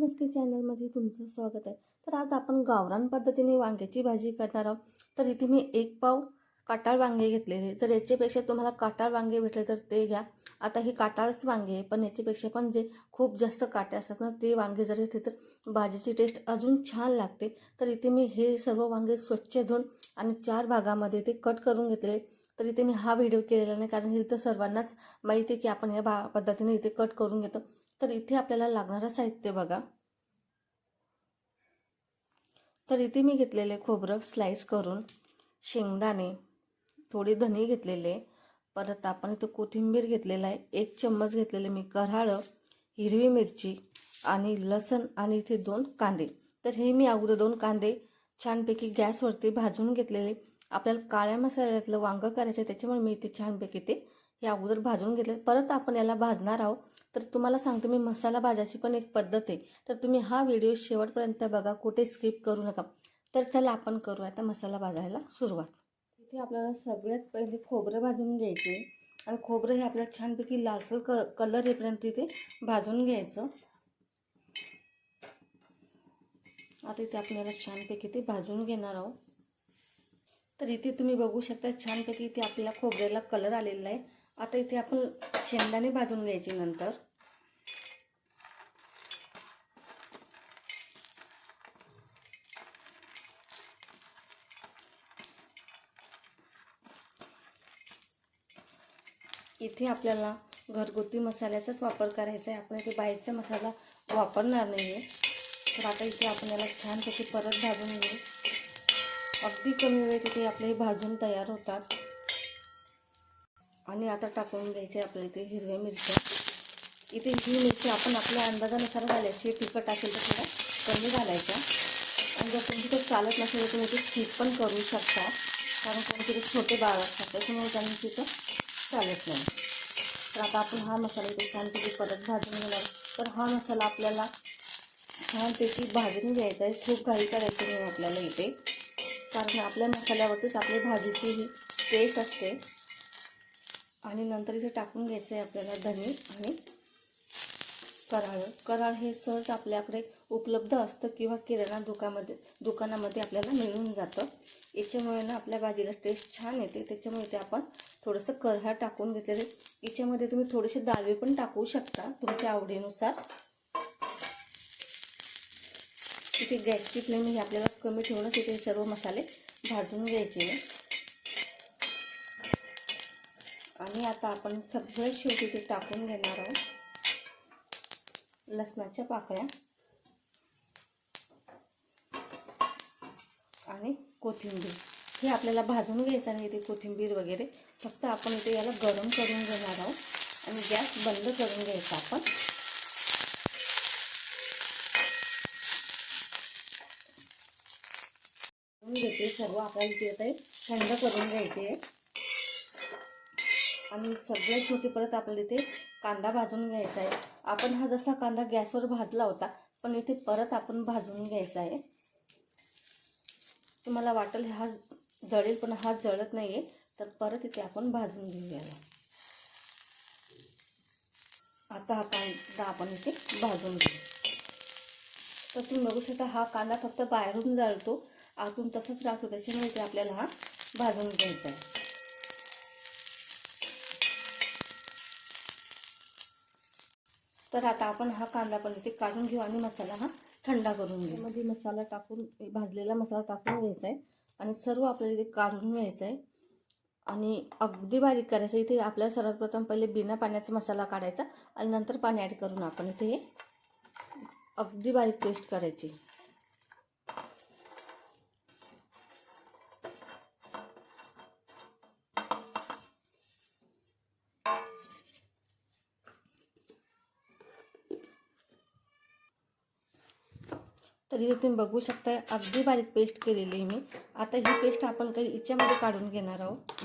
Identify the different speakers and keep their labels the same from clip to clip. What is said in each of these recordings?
Speaker 1: मस्की चॅनलमध्ये तुमचं स्वागत आहे. तर आज आपण गावरान पद्धतीने वांग्याची भाजी करणार आहोत. तर इथे मी एक पाव काटाळ वांगे घेतलेले जर याच्यापेक्षा तुम्हाला काटाळ वांगे भेटले तर ते घ्या. आता हे काटाळच वांगे आहे पण याच्यापेक्षा पण जे खूप जास्त काटे असतात ना ते वांगे जर घेतले तर भाजीची टेस्ट अजून छान लागते. तर इथे मी हे सर्व वांगे स्वच्छ धुवून आणि चार भागामध्ये ते कट करून घेतले तर इथे मी हा व्हिडिओ केलेला नाही कारण इथं सर्वांनाच माहिती आहे की आपण या भा पद्धतीने इथे कट करून घेतो. तर इथे आपल्याला लागणारं साहित्य बघा. तर इथे मी घेतलेले खोबरं स्लाइस करून शेंगदाणे थोडी धने घेतलेले परत आपण इथं कोथिंबीर घेतलेला आहे एक चम्मच घेतलेले मी कराळं हिरवी मिरची आणि लसण आणि इथे दोन कांदे. तर हे मी अगोदर दोन कांदे छानपैकी गॅसवरती भाजून घेतलेले. आपल्याला काळ्या मसाल्यातलं वांगं करायचं आहे त्याच्यामुळे मी इथे छानपैकी ते हे अगोदर भाजून घेतले परत आपण याला भाजणार आहोत. तर तुम्हाला सांगते मी मसाला भाजायची पण एक पद्धत आहे. तर तुम्ही हा व्हिडिओ शेवटपर्यंत बघा कुठे स्किप करू नका. तर चला आपण करू आता मसाला भाजायला सुरुवात. इथे आपल्याला सगळ्यात पहिले खोबरं भाजून घ्यायचे. आणि खोबरं हे आपल्याला छानपैकी लालसर क कलर येईपर्यंत इथे भाजून घ्यायचं. आता इथे आपल्याला छानपैकी ते भाजून घेणार आहोत. तर इथे तुम्ही बघू शकता छानपैकी इथे आपल्याला खोबऱ्याला कलर आलेला आहे. आता इथे आपण शेंगदाणे भाजून घ्यायचे नंतर. इथे आपल्याला घरगुती मसाल्याचाच वापर करायचा आहे आपण इथे बाहेरचा मसाला वापरणार नाही आहे तर आता इथे आपण याला छानपैकी परत भाजून घेऊ. अगदी कमी वेळेत इथे आपले भाजून तयार होतात. आणि आता टाकून द्यायचे आपल्या इथे हिरव्या मिरच्या. इथे ही मिरची आपण आपल्या अंदाजानुसार घालायची तिखट असेल तर थोडा कमी घालायचा आणि जर तुमची तर चालत नसेल तर तुम्ही ते स्किप पण करू शकता. कारण कोणतरी छोटे बाळ असतात त्याच्यामुळे त्यांनी तिथं चालत नाही. तर आता आपण हा मसाला इथे छानपैकी परत भाजून घेणार. तर हा मसाला आपल्याला छानपैकी भाजून घ्यायचा आहे. खूप घाई करायची नाही आपल्याला इथे. कारण आपल्या मसाल्यावरतीच आपली भाजीची ही टेस्ट असते. आणि नंतर इथे टाकून घ्यायचं आहे आपल्याला धने आणि कराळ. कराळ हे सहज आपल्याकडे उपलब्ध असतं किंवा किराणा दुकानामध्ये दुकानामध्ये आपल्याला मिळून जातं. याच्यामुळे ना आपल्या भाजीला टेस्ट छान येते. त्याच्यामुळे ते आपण थोडंसं करहा टाकून घेतलेले याच्यामध्ये तुम्ही थोडेसे दाळवे पण टाकू शकता तुमच्या आवडीनुसार. इथे गॅसची फ्लेम ही आपल्याला कमी ठेवूनच इथे सर्व मसाले भाजून घ्यायचे. आणि आता आपण सगळे शेवटी ते टाकून घेणार आहोत. लसणाच्या पाकळ्या. आणि कोथिंबीर. हे आपल्याला भाजून घ्यायचं नाही ते कोथिंबीर वगैरे. फक्त आपण इथे याला गरम करून घेणार आहोत. आणि गॅस बंद करून घ्यायचा आपण. घेते सर्व आपल्याला इथे आता थंड करून घ्यायचे आणि सगळ्यात शेवटी परत आपल्याला इथे कांदा भाजून घ्यायचा आहे. आपण हा जसा कांदा गॅसवर भाजला होता पण इथे परत आपण भाजून घ्यायचा आहे. तुम्हाला वाटेल हा जळेल पण हा जळत नाही आहे तर परत इथे आपण भाजून घेऊया आता हा कांदा आपण इथे भाजून घेऊ. तर तुम्ही बघू शकता हा कांदा फक्त बाहेरून जळतो. आतून तसंच राहतो त्याच्यामुळे इथे आपल्याला हा भाजून घ्यायचा आहे. तर आता आपण हा कांदा पण इथे काढून घेऊ आणि मसाला हा थंडा करून घेऊ. मध्ये मसाला टाकून भाजलेला मसाला टाकून घ्यायचा आहे आणि सर्व आपल्याला इथे काढून घ्यायचं आहे आणि अगदी बारीक करायचं इथे आपल्याला सर्वप्रथम पहिले बिना पाण्याचा मसाला काढायचा आणि नंतर पाणी ॲड करून आपण इथे अगदी बारीक पेस्ट करायची. तर इथे तुम्ही बघू शकता अगदी बारीक पेस्ट केलेली आहे मी. आता ही पेस्ट आपण काही याच्यामध्ये काढून घेणार आहोत.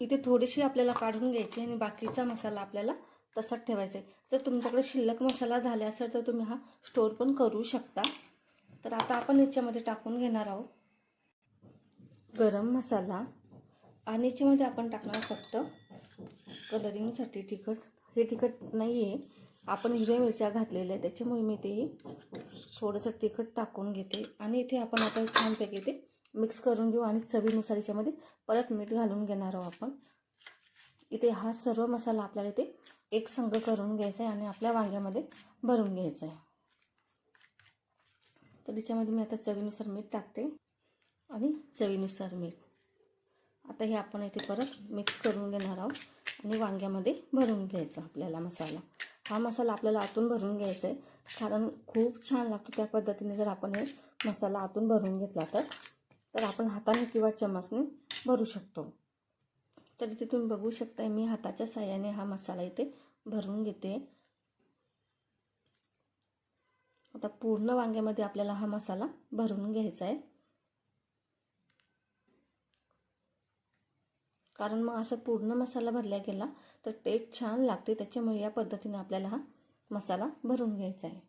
Speaker 1: इथे थोडीशी आपल्याला काढून घ्यायची आणि बाकीचा मसाला आपल्याला तसाच ठेवायचा आहे. जर तुमच्याकडे शिल्लक मसाला झाला असेल तर तुम्ही हा स्टोर पण करू शकता. तर आता आपण याच्यामध्ये टाकून घेणार आहोत. गरम मसाला. आणि याच्यामध्ये आपण टाकणार फक्त कलरिंगसाठी तिखट. हे तिखट नाही आहे आपण हिरव्या मिरच्या घातलेल्या आहे त्याच्यामुळे मी ते थोडंसं तिखट टाकून घेते आणि इथे आपण आता छानपैकी ते मिक्स करून घेऊ आणि चवीनुसार याच्यामध्ये परत मीठ घालून घेणार आहोत आपण. इथे हा सर्व मसाला आपल्याला इथे एक संघ करून घ्यायचा आहे आणि आपल्या वांग्यामध्ये भरून घ्यायचा आहे. तर त्याच्यामध्ये मी आता चवीनुसार मीठ टाकते आणि चवीनुसार मीठ. आता हे आपण इथे परत मिक्स करून घेणार आहोत. आणि वांग्यामध्ये भरून घ्यायचा आपल्याला मसाला. हा मसाला आपल्याला आतून भरून घ्यायचा आहे कारण खूप छान लागतो त्या पद्धतीने जर आपण हे मसाला आतून भरून घेतला तर तर आपण हाताने किंवा चमचने भरू शकतो. तर इथे तुम्ही बघू शकता मी हाताच्या साह्याने हा मसाला इथे भरून घेते. आता पूर्ण वांग्यामध्ये आपल्याला हा मसाला भरून घ्यायचा आहे कारण मग असं पूर्ण मसाला भरला गेला तर टेस्ट छान लागते. त्याच्यामुळे या पद्धतीने आपल्याला हा मसाला भरून घ्यायचा आहे.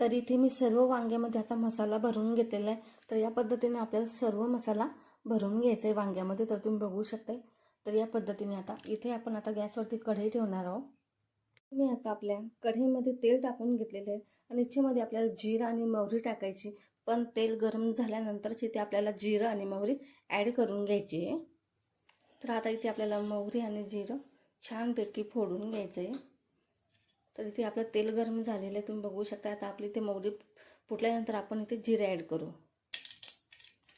Speaker 1: तर इथे मी सर्व वांग्यामध्ये आता मसाला भरून घेतलेला आहे. तर या पद्धतीने आपल्याला सर्व मसाला भरून घ्यायचा आहे वांग्यामध्ये. तर तुम्ही बघू शकताय. तर या पद्धतीने आता इथे आपण आता गॅसवरती कढई ठेवणार आहोत. मी आता आपल्या कढईमध्ये तेल टाकून घेतलेले आहे आणि इच्छेमध्ये आपल्याला जिरं आणि मोहरी टाकायची. पण तेल गरम झाल्यानंतरच इथे आपल्याला जिरं आणि मोहरी ॲड करून घ्यायची आहे. तर आता इथे आपल्याला मोहरी आणि जिरं छानपैकी फोडून घ्यायचं आहे तर इथे आपलं तेल गरम झालेलं आहे. तुम्ही बघू शकता आता आपली इथे मोहरी फुटल्यानंतर आपण इथे जिरे ॲड करू.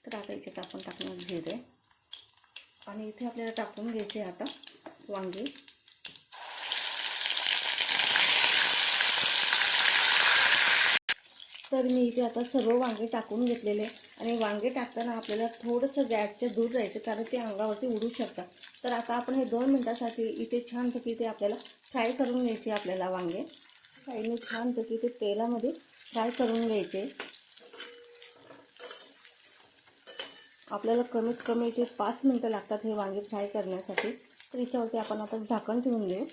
Speaker 1: तर आता इथे आपण टाकणार जिरे. आणि इथे आपल्याला टाकून घ्यायचे आता वांगी. तर मी इथे आता सर्व वांगे टाकून घेतलेले आणि वांगे टाकताना आपल्याला थोडंसं गॅसचे दूर राहायचं कारण ते अंगावरती उडू शकतात. तर आता आपण हे दोन मिनटासाठी इथे छानपैकी ते आपल्याला फ्राय करून घ्यायचे आपल्याला वांगे. साईडने छानपैकी ते तेलामध्ये फ्राय करून घ्यायचे. आपल्याला कमीत कमी इथे पाच मिनटं लागतात हे वांगे फ्राय करण्यासाठी. तर याच्यावरती आपण आता झाकण ठेवून देऊ.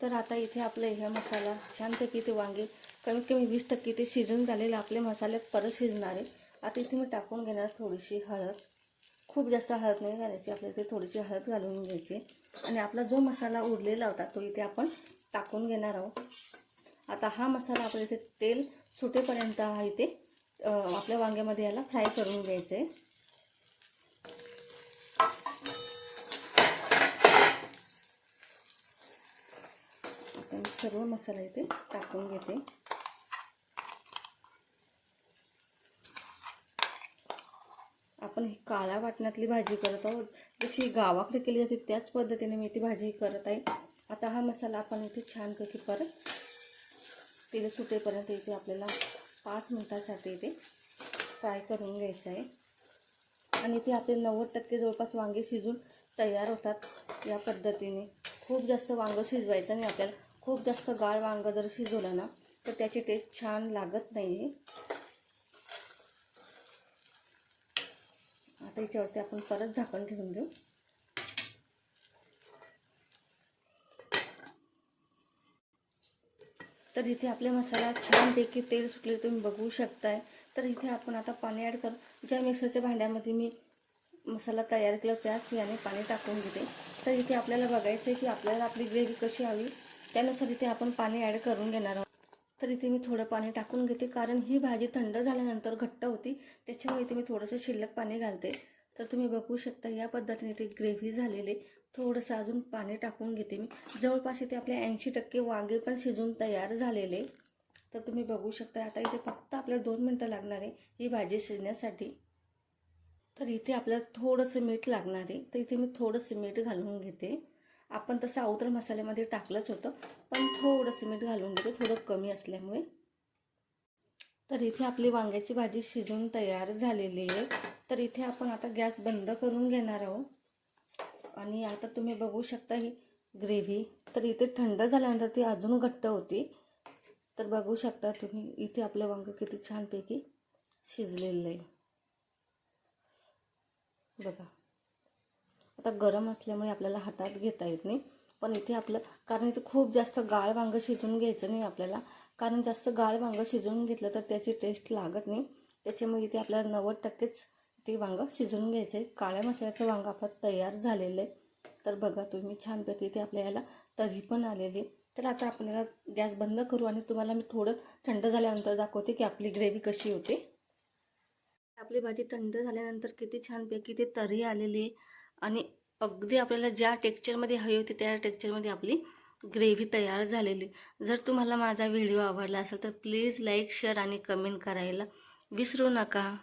Speaker 1: तर आता इथे आपलं हे मसाला छानपैकी ते वांगे कमीत कमी वीस टक्के ते शिजून झालेले आपले मसाल्यात परत शिजणार आहे. आता इथे मी टाकून घेणार थोडीशी हळद. खूप जास्त हळद नाही घालायची आपल्या इथे थोडीशी हळद घालून घ्यायची. आणि आपला जो मसाला उरलेला होता तो इथे आपण टाकून घेणार आहोत. आता हा मसाला आपल्या इथे तेल सुटेपर्यंत हा इथे आपल्या वांग्यामध्ये याला फ्राय करून घ्यायचं आहे आता मी सर्व मसाला इथे टाकून घेते. आपण ही काळ्या वाटणातली भाजी करत आहोत. जशी गावाकडे केली जाते त्याच पद्धतीने मी ती भाजी करत आहे. आता हा मसाला आपण इथे छान छानपैकी परत तेल सुटेपर्यंत इथे आपल्याला पाच मिनटासाठी इथे फ्राय करून घ्यायचं आहे. आणि इथे आपले नव्वद टक्के जवळपास वांगे शिजून तयार होतात या पद्धतीने. खूप जास्त वांगं शिजवायचं आणि आपल्याला. खूप जास्त गाळ वांगं जर शिजवलं ना तर त्याची टेस्ट छान लागत नाही आता याच्यावरती आपण परत झाकण ठेवून देऊ. तर इथे आपले मसाला छानपैकी तेल सुटले तुम्ही बघू शकताय. तर इथे आपण आता पाणी ॲड करू ज्या मिक्सरच्या भांड्यामध्ये मी मसाला तयार केला त्याच याने पाणी टाकून घेते तर इथे आपल्याला बघायचं आहे की आपल्याला आपली ग्रेव्ही कशी हवी त्यानुसार इथे आपण पाणी ॲड करून घेणार आहोत. तर इथे मी थोडं पाणी टाकून घेते कारण ही भाजी थंड झाल्यानंतर घट्ट होती त्याच्यामुळे इथे मी थोडंसं शिल्लक पाणी घालते. तर तुम्ही बघू शकता या पद्धतीने ते ग्रेव्ही झालेले. थोडंसं अजून पाणी टाकून घेते मी. जवळपास इथे आपले ऐंशी टक्के वांगे पण शिजून तयार झालेले. तर तुम्ही बघू शकता आता इथे फक्त आपल्याला दोन मिनटं लागणार आहे ही भाजी शिजण्यासाठी. तर इथे आपल्याला थोडंसं मीठ लागणार आहे. तर इथे मी थोडंसं मीठ घालून घेते. आपण तसं अवतर मसाल्यामध्ये टाकलंच होतं पण थोडंसं मीठ घालून घेते थोडं कमी असल्यामुळे. तर इथे आपली वांग्याची भाजी शिजून तयार झालेली आहे. तर इथे आपण आता गॅस बंद करून घेणार आहोत. आणि आता तुम्ही बघू शकता ही ग्रेव्ही. तर इथे थंड झाल्यानंतर ती अजून घट्ट होती. तर बघू शकता तुम्ही इथे आपलं वांगं किती छानपैकी शिजलेलं आहे. बघा. आता गरम असल्यामुळे आपल्याला हातात घेता येत नाही. पण इथे आपलं कारण इथे खूप जास्त गाळ वांगं शिजवून घ्यायचं नाही आपल्याला. कारण जास्त गाळ वांगं शिजवून घेतलं तर त्याची टेस्ट लागत नाही. त्याच्यामुळे इथे आपल्याला नव्वद टक्केच ते वांगं शिजवून घ्यायचं आहे काळ्या मसाल्याचं वांगं आपलं तयार झालेलं आहे. तर बघा तुम्ही छानपैकी ते आपल्या याला तरी पण आलेली तर आता आपल्याला गॅस बंद करू आणि तुम्हाला मी थोडं थंड झाल्यानंतर दाखवते की आपली ग्रेव्ही कशी होते. आपली भाजी थंड झाल्यानंतर किती छानपैकी ते तरी आलेली आहे. आणि अगदी आपल्याला ज्या टेक्स्चरमध्ये हवी होती त्या टेक्स्चरमध्ये आपली ग्रेव्ही तयार झालेली. जर तुम्हाला माझा व्हिडिओ आवडला असेल तर प्लीज लाईक शेअर आणि कमेंट करायला विसरू नका.